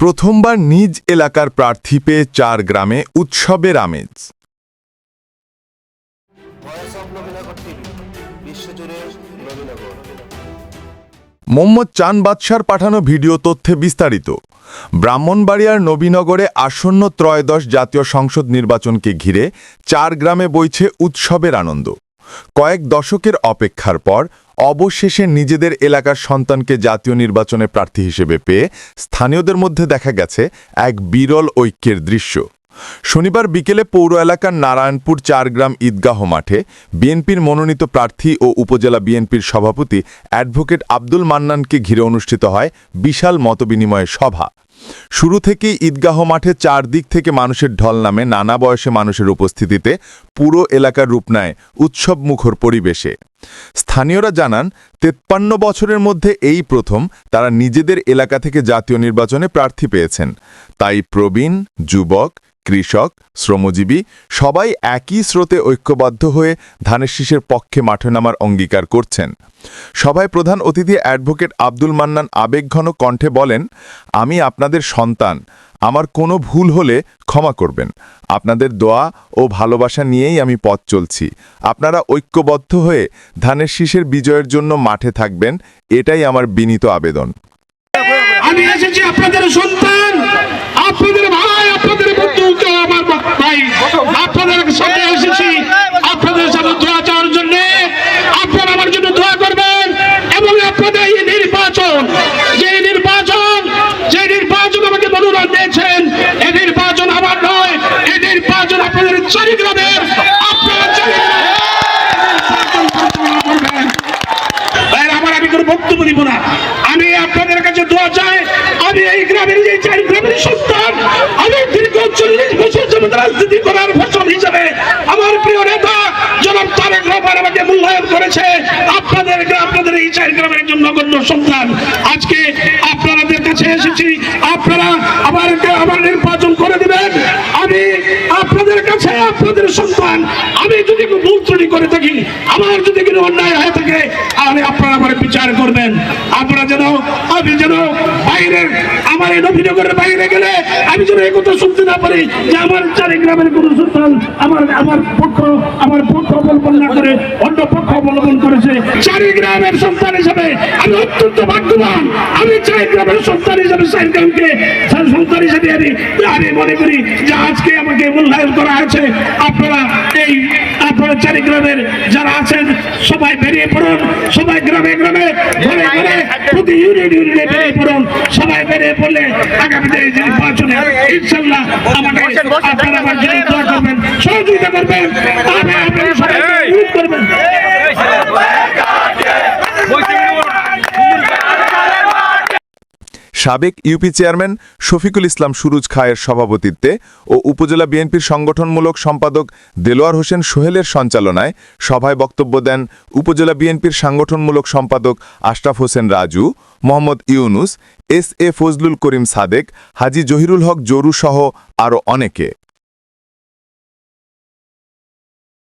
প্রথমবার নিজ এলাকার প্রার্থী পেয়ে চার গ্রামে উৎসবের আমেজ। মোহাম্মদ চান বাদশার পাঠানো ভিডিও তথ্যে বিস্তারিত। ব্রাহ্মণবাড়িয়ার নবীনগরে আসন্ন ত্রয়োদশ জাতীয় সংসদ নির্বাচনকে ঘিরে চার গ্রামে বইছে উৎসবের আনন্দ। কয়েক দশকের অপেক্ষার পর অবশেষে নিজেদের এলাকার সন্তানকে জাতীয় নির্বাচনে প্রার্থী হিসেবে পেয়ে স্থানীয়দের মধ্যে দেখা গেছে এক বিরল ঐক্যের দৃশ্য। শনিবার বিকেলে পৌর এলাকার নারায়ণপুর চারগ্রাম ঈদগাহ মাঠে বিএনপির মনোনীত প্রার্থী ও উপজেলা বিএনপির সভাপতি অ্যাডভোকেট আব্দুল মান্নানকে ঘিরে অনুষ্ঠিত হয় বিশাল মতবিনিময় সভা। শুরু থেকেই ঈদগাহ মাঠে চারদিক থেকে মানুষের ঢল নামে, নানা বয়সে মানুষের উপস্থিতিতে পুরো এলাকার রূপ নেয় উৎসব মুখর পরিবেশে। স্থানীয়রা জানান, তেপ্পান্ন বছরের মধ্যে এই প্রথম তারা নিজেদের এলাকা থেকে জাতীয় নির্বাচনে প্রার্থী পেয়েছেন। তাই প্রবীণ, যুবক কৃষক, শ্রমজীবী, সবাই একই স্রোতে ঐক্যবদ্ধ হয়ে ধানের শীষের পক্ষে মাঠে নামার অঙ্গীকার করছেন। সভায় প্রধান অতিথি অ্যাডভোকেট আব্দুল মান্নান আবেগঘন কণ্ঠে বলেন, আমি আপনাদের সন্তান, আমার কোনো ভুল হলে ক্ষমা করবেন। আপনাদের দোয়া ও ভালোবাসা নিয়েই আমি পথ চলছি। আপনারা ঐক্যবদ্ধ হয়ে ধানের শীষের বিজয়ের জন্য মাঠে থাকবেন, এটাই আমার বিনীত আবেদন। আমি এসেছি আপনাদের সন্তান, আপনাদের আপনাদের বন্ধু ভাই আপনাদের সাথে এসেছি। আপনাদের সাথে দোয়া চাওয়ার জন্য আপনারা আমার জন্য দোয়া করবেন এবং আপনাদের এই নির্বাচন, যে নির্বাচন যে নির্বাচন আমাকে মনোনয়ন দিয়েছেন এই নির্বাচন আমার নয় এই নির্বাচন আপনাদের চারিগ্রামের আমার আমি কোনো বক্তব্য দিব না। আমি আপনাদের কাছে দোয়া চাই, আমি এই গ্রামের যে চার গ্রামের সন্তান আমি দীর্ঘ চল্লিশ বছর যাবত রাজনীতি করার ফসল হিসেবে আমার প্রিয় নেতা জনাব তারেক রহমান আমাকে মূল্যায়ন করেছে। আপনাদের আপনাদের এই চার গ্রামের একজন নগণ্য সন্তান। আজকে আপনাদের কাছে এসেছি। আপনারা আমার আমার নির্বাচন করে দিবেন। আমি আপনাদের সন্তান, আমি যদি কোনো ভুল ত্রুটি করে থাকি, আমার যদি কোনো অন্যায় হয়ে থাকে, তাহলে আপনারা আমার বিচার করবেন। আপনারা যেন, আমি যেন বাইরের, আমার এই নবীনগরের বাইরে গেলে আমি যেন এই কথা শুনতে না পারি যে আমার চারি গ্রামের কোনো সন্তান আমার আমার পক্ষ আমার পক্ষ অবলম্বন না করে, অন্য পক্ষ অবলম্বন করেছে। চারি গ্রামের সন্তান হিসাবে আমি অত্যন্ত ভাগ্যবান। আমি চারি গ্রামের সন্তান হিসাবে চারি গ্রামকে হিসেবে আমি মনে করি যে আজকে আমাকে মূল্যায়ন করা হয়েছে। আপনারা এই আপনারা চারি গ্রামের যারা আছেন সবাই বেরিয়ে পড়ুন সবাই গ্রামে গ্রামে ঘরে ঘরে প্রতি ইউনিয়ন ইউনিয়নে বেরিয়ে পড়ুন সবাই বেরিয়ে পড়লে আগামীতে এই নির্বাচনে ইনশাল্লাহ আমাকে আপনারা আমার জন্য দোয়া করবেন সহযোগিতা করবেন আমি আপনারা অনুরোধ করবেন। সাবেক ইউপি চেয়ারম্যান শফিকুল ইসলাম সুরুজ খায়ের সভাপতিত্বে ও উপজেলা বিএনপির সংগঠনমূলক সম্পাদক দেলোয়ার হোসেন সোহেলের সঞ্চালনায় সভায় বক্তব্য দেন উপজেলা বিএনপির সাংগঠনমূলক সম্পাদক আশরাফ হোসেন রাজু, মোহাম্মদ ইউনুস, এস এ ফজলুল করিম সাদেক, হাজি জহিরুল হক জরুসহ আরও অনেকে।